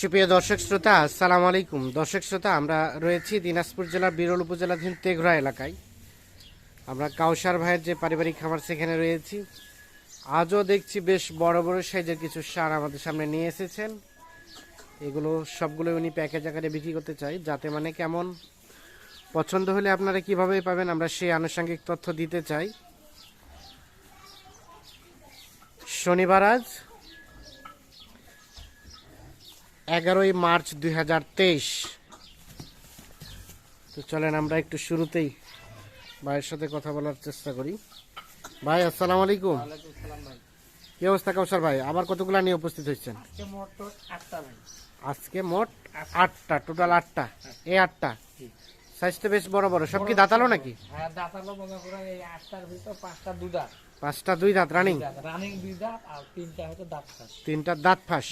সুপ্রিয় দর্শক শ্রোতা, আসসালামু আলাইকুম। দর্শক শ্রোতা, আমরা রয়েছি দিনাজপুর জেলার বিরল উপজেলাধীন তেঘরা এলাকায়। আমরা কাউসার ভাইয়ের যে পারিবারিক খামার সেখানে রয়েছি। আজও দেখছি বেশ বড় বড় সাইজের কিছু সার আমাদের সামনে নিয়ে এসেছেন। এগুলো সবগুলো উনি প্যাকেজ আকারে বিক্রি করতে চাই, যাতে মানে কেমন পছন্দ হলে আপনারা কীভাবে পাবেন, আমরা সেই আনুষঙ্গিক তথ্য দিতে চাই। শনিবার আজ এগারোই মার্চ দুই হাজার তেইশ। তো চলেন আমরা একটু শুরুতেই ভাইয়ের সাথে কথা বলার চেষ্টা করি। ভাই আসসালামু আলাইকুম। কি অবস্থা কৌশল ভাই? আবার কতগুলা নিয়ে উপস্থিত হয়েছেন? আজকে মোট আটটা টোটাল আটটা। এই আটটা। সাইজটা বেশ বড় বড়। সব কি দাঁতালো নাকি? হ্যাঁ দাঁতালো মনে করেন এই আটটার ভিতর পাঁচটা দুই দাঁত। পাঁচটা দুই দাঁত রানিং রানিং দুই দাঁত আর তিনটা হচ্ছে দাঁত খাস তিনটা দাঁত ফাঁস।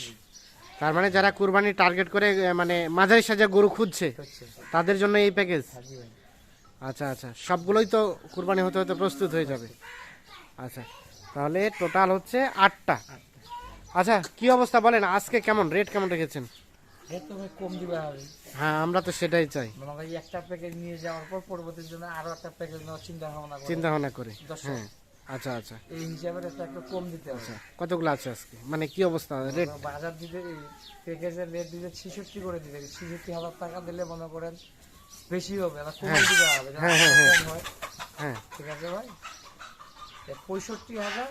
তার মানে যারা কুরবানি টার্গেট করে মানে মাঝারি সাজা গরু খুঁজছে তাদের জন্য এই প্যাকেজ আচ্ছা আচ্ছা সবগুলোই তো কুরবানি হতে হতে প্রস্তুত হয়ে যাবে। আচ্ছা তাহলে টোটাল হচ্ছে আটটা। আচ্ছা কি অবস্থা বলেন? আজকে কেমন? রেট কেমন রেখেছেন? কম দিবে হ্যাঁ আমরা তো সেটাই চাই। একটা প্যাকেজ নিয়ে যাওয়ার পর পরবর্তীর জন্য আরও একটা প্যাকেজ নেওয়ার চিন্তা ভাবনা করে। চিন্তা ভাবনা করে হ্যাঁ। আচ্ছা আচ্ছা। এই হিসাবে একটা একটু কম দিতে হবে। কতগুলো আছে আজকে? মানে কি অবস্থা? রেট বাজার দিতে প্যাকেজের রেট দিতে ছিষট্টি করে দিতে ছিষট্টি হাজার টাকা দিলে মনে করেন বেশি হবে না কমে দিতে হবে। হ্যাঁ, হ্যাঁ, হ্যাঁ। হয়। হ্যাঁ। ঠিক আছে ভাই? পঁয়ষট্টি হাজার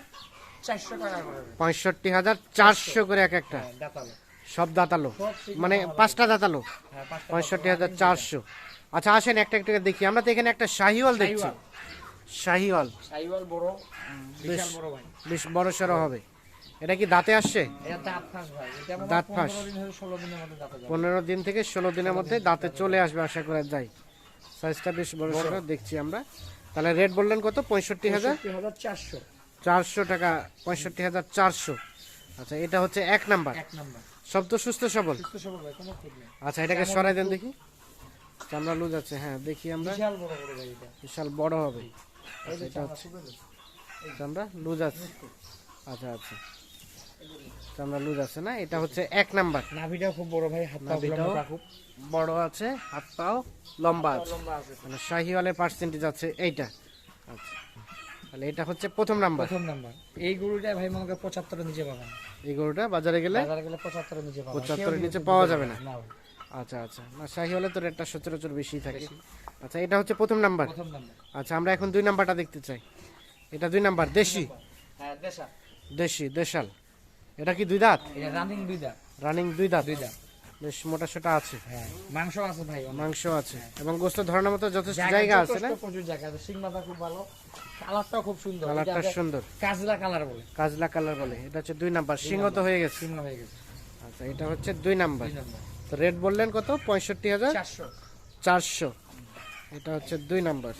চারশো টাকা করে পঁয়ষট্টি হাজার চারশো করে এক একটা। হ্যাঁ, দাঁতালো। সব দাঁতালো? মানে পাঁচটা দাঁতালো? হ্যাঁ, পঁয়ষট্টি হাজার চারশো। আচ্ছা আসেন একটা একটা দেখি। আমরা তো এখানে একটা শাহিওয়াল দেখছি। শাহিওয়াল। সাইওয়াল বড় বিশাল বড় ভাই। বেশ বড় সড়ো হবে। এটা কি দাঁতে আসছে? দাঁত ফাঁস। পনেরো দিন থেকে ষোলো দিনের মধ্যে দাঁতে চলে আসবে আশা করা যায়। সাইজটা বেশ বড় সড়ো দেখছি আমরা। তাহলে রেট বললেন কত? পঁয়ষট্টি হাজার? চারশো। চারশো টাকা পঁয়ষট্টি হাজার চারশো। আচ্ছা এটা হচ্ছে এক নাম্বার। সব তো সুস্থ সবল? আচ্ছা এটাকে সরাই দেন দেখি। চামড়া লুজ আছে হ্যাঁ দেখি আমরা। বিশাল বড় হবে। চামড়া হচ্ছে লুজ। চামড়া লুজ আছে। আচ্ছা আচ্ছা। চামড়া লুজ আছে না? এটা হচ্ছে এক নাম্বার। নাভিটাও খুব বড় ভাই হাত নাভিটাও খুব। বড় আছে হাত পাও লম্বা আছে। মানে শাহিওয়ালের পার্সেন্টেজ আছে এইটা। আচ্ছা। তাহলে এটা হচ্ছে প্রথম নাম্বার। প্রথম নাম্বার। এই গরুটা ভাই মনে করেন পঁচাত্তরের নিচে পাবেন। এই গরুটা বাজারে গেলে বাজারে গেলে পঁচাত্তরের নিচে পাবেন। পঁচাত্তরের নিচে পাওয়া যাবে না। না। আচ্ছা আচ্ছা। না শাহিওয়ালে তো রেটটা সচরাচর বেশি থাকে। আচ্ছা এটা হচ্ছে প্রথম নাম্বার। প্রথম নাম্বার। আচ্ছা আমরা এখন দুই নাম্বারটা দেখতে চাই। এটা দুই নাম্বার দেশি? হ্যাঁ দেশা দেশি দেশাল। এটা কি দুই দাঁত? এটা রানিং দুই দাঁত। রানিং দুই দাঁত। দুই দাঁত। বেশ মোটা সোটা আছে। হ্যাঁ মাংস আছে ভাই মাংস আছে। এবং গোস্ত ধরানোর মতো যথেষ্ট জায়গা আছে না? প্রচুর জায়গা আছে। সিং মাথা খুব ভালো। কালারটাও খুব সুন্দর। কালারটা সুন্দর। কাজলা কালার বলে। কাজলা কালার বলে। এটা হচ্ছে দুই নাম্বার। সিংহ তো হয়ে গেছে। সিংহ হয়ে গেছে। আচ্ছা এটা হচ্ছে দুই নাম্বার। তো রেট বললেন কত? পঁয়ষট্টি হাজার? চারশো। চারশো। এটা হচ্ছে দুই নাম্বার।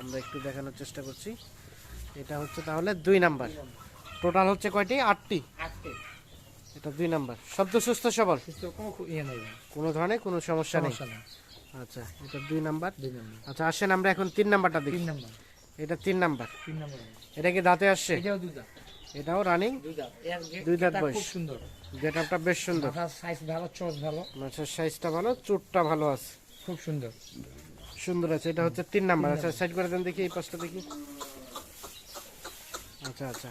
আমরা একটু দেখানোর চেষ্টা করছি। এটা হচ্ছে তাহলে দুই নাম্বার। টোটাল হচ্ছে কয়টি? আটটি। এটা দুই নাম্বার। শব্দ সুস্থ সবল? কোনো ইয়ে কোনো ধরনের কোনো সমস্যা নেই? আচ্ছা এটা দুই নাম্বার। আচ্ছা আসেন আমরা এখন তিন নাম্বারটা দেখি। এটা তিন নাম্বার। তিন নম্বর। এটা কি দাঁতে আসছে? এটাও রানিং দুই দাঁত। বয়স। সুন্দর। গেট আপটা বেশ সুন্দর। সাইজ ভালো চোচ ভালো। মাছের সাইজটা ভালো চোটটা ভালো আছে। খুব সুন্দর। সুন্দর আছে এটা হচ্ছে তিন নাম্বার। আচ্ছা সাইড করে দেন দেখি এই পাশটা দেখি। আচ্ছা আচ্ছা।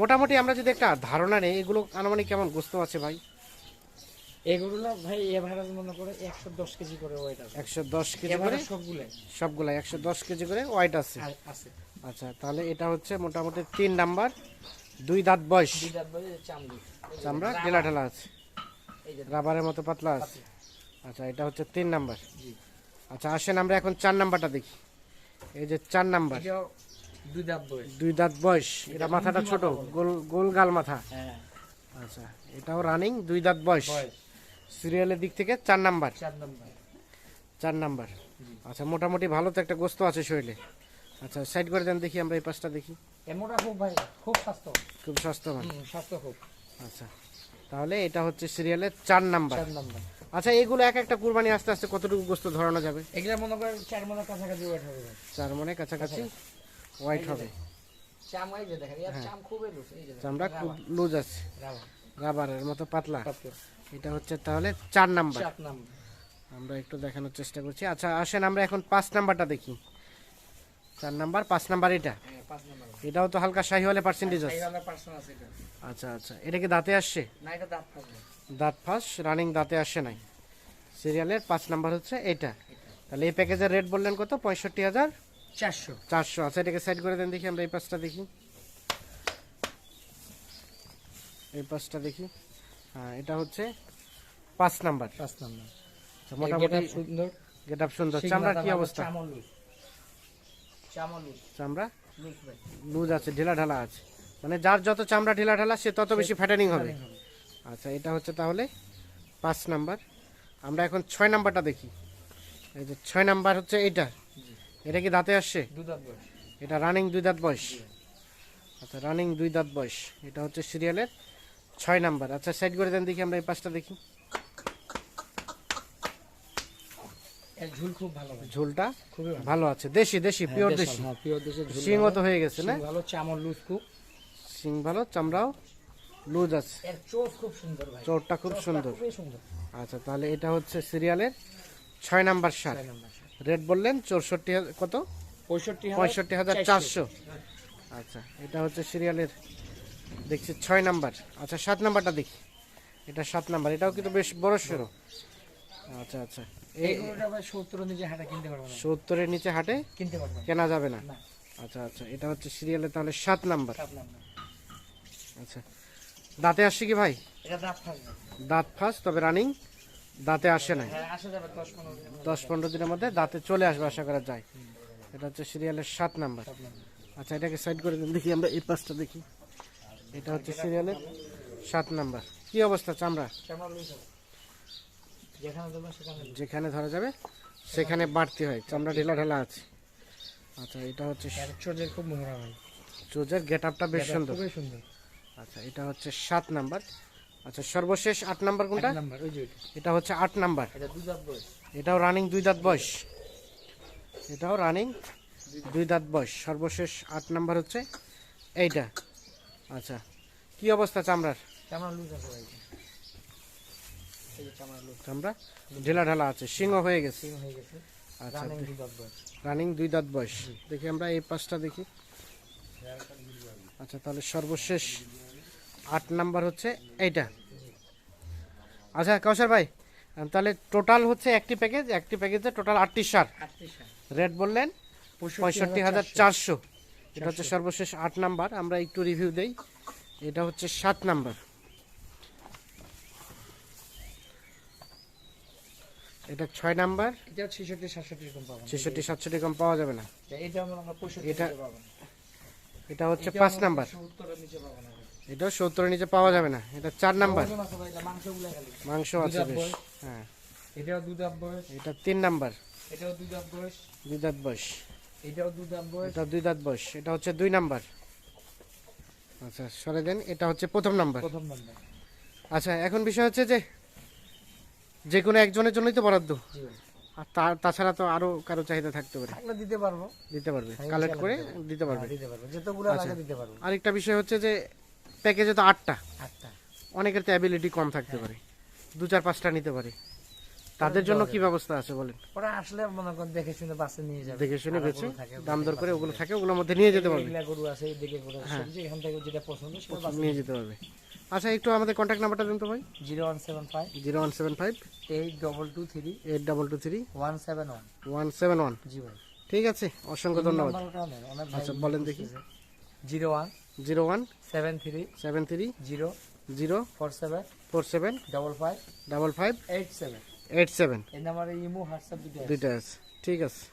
মোটামুটি আমরা যদি একটা ধারণা নেই এগুলো আনুমানিক কেমন গোস্ত আছে ভাই? এগুলো ভাই এভারেজ মনে করে একশো দশ কেজি করে ওয়েট আছে। একশো দশ কেজি করে? এভারেজ সবগুলো সবগুলা একশো দশ কেজি করে ওয়াইট আছে। আছে। আচ্ছা তাহলে এটা হচ্ছে মোটামুটি তিন নাম্বার দুই দাঁত বয়স। দুই দাঁত বলে চামড়ি। চামড়া ঢেলা ঢেলা আছে। রাবারের মতো পাতলা আছে। আচ্ছা এটা হচ্ছে তিন নাম্বার। আচ্ছা আসেন আমরা এখন চার নাম্বারটা দেখি। এই যে চার নাম্বার। দুই দাঁত বয়স। দুই দাঁত বয়স। এটা মাথাটা ছোট গোল গোল গাল মাথা। হ্যাঁ। আচ্ছা এটাও রানিং দুই দাঁত বয়স। বয়স। সিরিয়ালের দিক থেকে চার নাম্বার। চার নম্বর। চার নাম্বার। আচ্ছা মোটামুটি ভালো তো একটা গোস্ত আছে শরীরে। আচ্ছা সাইড করে দেন দেখি আমরা এই পাশটা দেখি। এমনটা খুব ভাই খুব স্বাস্থ্য। খুব স্বাস্থ্যবান। স্বাস্থ্য খুব। আচ্ছা তাহলে এটা হচ্ছে সিরিয়ালের চার নাম্বার। চার নম্বর। আচ্ছা এগুলো এক একটা কুরবানি আস্তে আস্তে কতটুকু গোস্ত ধরানো যাবে? এগুলো মনে করেন চার মনের কাছাকাছি ওয়েট হবে। চার মনে কাছাকাছি হোয়াইট হবে। চাম এই যে দেখেন এর চাম খুবই লুজ এই যে দেখেন, চামড়া খুব লুজ আছে। রাবারের মতো পাতলা। এটা হচ্ছে তাহলে চার নাম্বার। আমরা একটু দেখানোর চেষ্টা করছি। আচ্ছা আসেন আমরা এখন পাঁচ নাম্বারটা দেখি। চার নাম্বার পাঁচ নাম্বার এটা? হ্যাঁ এটাও তো হালকা পার্সেন্টেজ এই হলো পার্সন আছে আচ্ছা আচ্ছা। এটা কি দাঁতে আসছে? দাঁত ফাঁস। রানিং দাঁতে আসে নাই। সিরিয়ালের পাঁচ নাম্বার হচ্ছে এটা। তাহলে এই প্যাকেজের রেট বললেন কত? পঁয়ষট্টি হাজার? চারশো। চারশো। আচ্ছা এটাকে সাইড করে দেন দেখি আমরা এই পাঁচটা দেখি। এই পাঁচটা দেখি। হ্যাঁ এটা হচ্ছে পাঁচ নাম্বার। পাঁচ নাম্বার। আচ্ছা, মোটামুটি সুন্দর। গেট আপ সুন্দর চামড়ার কি অবস্থা চামল লুজ চামল লুজ চামড়া? লুজ আছে ঢিলা ঢালা আছে। মানে যার যত চামড়া ঢিলা ঢালা সে তত বেশি ফ্যাটানিং হবে। আচ্ছা এটা হচ্ছে তাহলে পাঁচ নাম্বার। আমরা এখন ছয় নাম্বারটা দেখি। এই যে ছয় নাম্বার হচ্ছে এইটা। এটা কি দাঁতে আসছে? এটা রানিং দুই দাঁত বয়স। আচ্ছা রানিং দুই দাঁত বয়স। এটা হচ্ছে সিরিয়ালের ছয় নাম্বার। আচ্ছা সাইড করে দেন দেখি আমরা এই পাঁচটা দেখি। ঝুল খুব ভালো ঝোলটা খুবই ভালো। আছে। দেশি দেশি পিওর দেশি হ্যাঁ পিওর শিংও তো হয়ে গেছে না? ভালো চামল লুজ খুব। শিং ভালো চামড়াও লুজ আছে। এর খুব সুন্দর ভাই। চোরটা খুব সুন্দর। আচ্ছা তাহলে এটা হচ্ছে সিরিয়ালের ছয় নাম্বার সার। ছয় নাম্বার রেট বললেন চৌষট্টি কত? পঁয়ষট্টি হাজার চারশো। আচ্ছা এটা হচ্ছে সিরিয়ালের দেখছি ছয় নাম্বার। আচ্ছা সাত নাম্বারটা দেখি। এটা সাত নাম্বার এটাও কিন্তু বেশ বড় সড়ো আচ্ছা আচ্ছা। এই এইগুলোটা ভাই সত্তর নিজে হাঁটা কিনতে পারব না। সত্তরের নিচে হাটে? কিনতে পারব না। কেনা যাবে না? না। আচ্ছা আচ্ছা। এটা হচ্ছে সিরিয়ালের তাহলে সাত নাম্বার। আচ্ছা। দাঁতে আসছে কি ভাই? এটা দাঁত ফার্স্ট তবে রানিং। দাঁতে আসে নাই। হ্যাঁ আসা যাবে দশ পনেরো দিনের মধ্যে। দিনের দাঁতে চলে আসবে আশা করা যায়। এটা হচ্ছে সিরিয়ালের সাত নাম্বার। আচ্ছা এটাকে সাইড করে দিন দেখি আমরা এই পাঁচটা দেখি। এটা হচ্ছে সিরিয়ালের সাত নাম্বার। কি অবস্থা চামড়া? যেখানে ধরা যাবে সেখানে বাড়তি হয়। চামড়া ঢেলা ঢেলা আছে। আচ্ছা এটা হচ্ছে চোখের খুব মোহরা ভাই চোজের গেট আপটা বেশ সুন্দর। খুবই সুন্দর। আচ্ছা এটা হচ্ছে সাত নাম্বার। আচ্ছা সর্বশেষ আট নাম্বার কোনটা। এটা হচ্ছে আট নাম্বার। এটাও রানিং দুই দাঁত বয়স। এটাও রানিং দুই দাঁত বয়স। সর্বশেষ আট নাম্বার হচ্ছে এইটা। আচ্ছা কি অবস্থা চামড়ার? চামড়া লুজ আছে চামড়া ঢেলা ঢালা আছে সিংহ হয়ে গেছে। আচ্ছা রানিং দুই দাঁত বয়স। দেখি আমরা এই পাঁচটা দেখি। আচ্ছা তাহলে সর্বশেষ আট নাম্বার হচ্ছে এইটা। আচ্ছা কৌশল ভাই তাহলে টোটাল হচ্ছে একটি প্যাকেজ একটি প্যাকেজে টোটাল আটটি সার। রেট বললেন পঁয়ষট্টি হাজার চারশো। এটা হচ্ছে সর্বশেষ আট নাম্বার আমরা একটু রিভিউ দেই। এটা হচ্ছে সাত নাম্বার। এটা ছয় নাম্বার। এটা ছেষট্টি সাতষট্টি। ছেষট্টি কম পাওয়া যাবে না। এটা আমরা পঁয়ষট্টি এটা- এটা হচ্ছে এটা পাঁচ নাম্বার। সত্তরের নিচে পাবো না ভাই। এটাও সত্তরের নিচে পাওয়া যাবে না। এটা চার নাম্বার। এটা। মাংস আছে বেশ। হ্যাঁ। এটাও দুধ বয়স। এটা তিন নাম্বার। এটাও দাঁত বয়স। দুই দাঁত বয়স। এটাও দাঁত বয়স। এটা দুই দাঁত বয়স। এটা হচ্ছে দুই নাম্বার। আচ্ছা সরে দেন। এটা হচ্ছে প্রথম নাম্বার। প্রথম নাম্বার। আচ্ছা এখন বিষয় হচ্ছে যে যে কোনো একজনের জন্যই তো বরাদ্দ। আর তা- তাছাড়া তো আরও কারও চাহিদা থাকতে পারে। থাকলে দিতে পারব। দিতে পারবে। হ্যাঁ, কালেক্ট করে দিতে পারবে। হ্যাঁ, দিতে পারব। যতগুলো আচ্ছা। লাগে দিতে পারব। আরেকটা বিষয় হচ্ছে যে প্যাকেজে তো আটটা। আটটা। অনেকের তো অ্যাবিলিটি কম থাকতে পারে। দু চার পাঁচটা নিতে পারে। তাদের জন্য কি ব্যবস্থা আছে বলেন? ওরা আসলে মনে করেন দেখে শুনে বাসে নিয়ে যাবে। দেখে শুনে বেছে দাম দর করে ওগুলো থাকে ওগুলোর মধ্যে নিয়ে যেতে পারবে। এগুলা গরু আছে এইদিকে গরু আছে সবজি এখান থেকে যেটা পছন্দ সেটা নিয়ে যেতে পারবে। আচ্ছা একটু আমাদের কন্ট্যাক্ট নাম্বারটা দিন তো ভাই। Zero one seven five. Zero one seven five. Eight double two three eight double two three one seven one one seven one জি ভাই। ঠিক আছে অসংখ্য ধন্যবাদ। আচ্ছা, বলেন দেখি। Zero one zero one seven three seven three zero zero four seven four seven double five double five eight seven eight seven এই নাম্বারে ইমো হোয়াটসঅ্যাপ দুটো আছে। ঠিক আছে।